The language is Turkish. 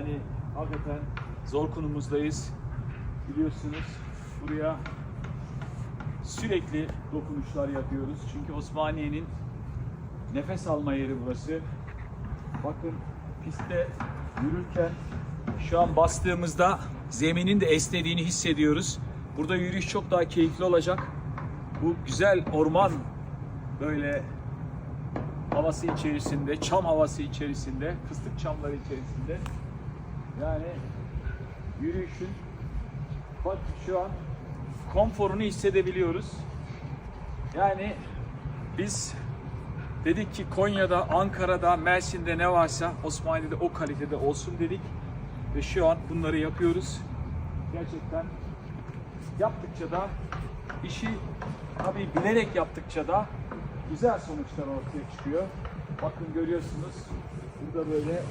Yani hakikaten zor konumuzdayız. Biliyorsunuz buraya sürekli dokunuşlar yapıyoruz. Çünkü Osmaniye'nin nefes alma yeri burası. Bakın pistte yürürken şu an bastığımızda zeminin de esnediğini hissediyoruz. Burada yürüyüş çok daha keyifli olacak. Bu güzel orman böyle havası içerisinde, çam havası içerisinde, fıstık çamları içerisinde yani yürüyüşün bak şu an konforunu hissedebiliyoruz. Yani biz dedik ki Konya'da, Ankara'da, Mersin'de ne varsa Osmaniye'de o kalitede olsun dedik. Ve şu an bunları yapıyoruz. Gerçekten yaptıkça da işi tabii bilerek yaptıkça da güzel sonuçlar ortaya çıkıyor. Bakın görüyorsunuz burada böyle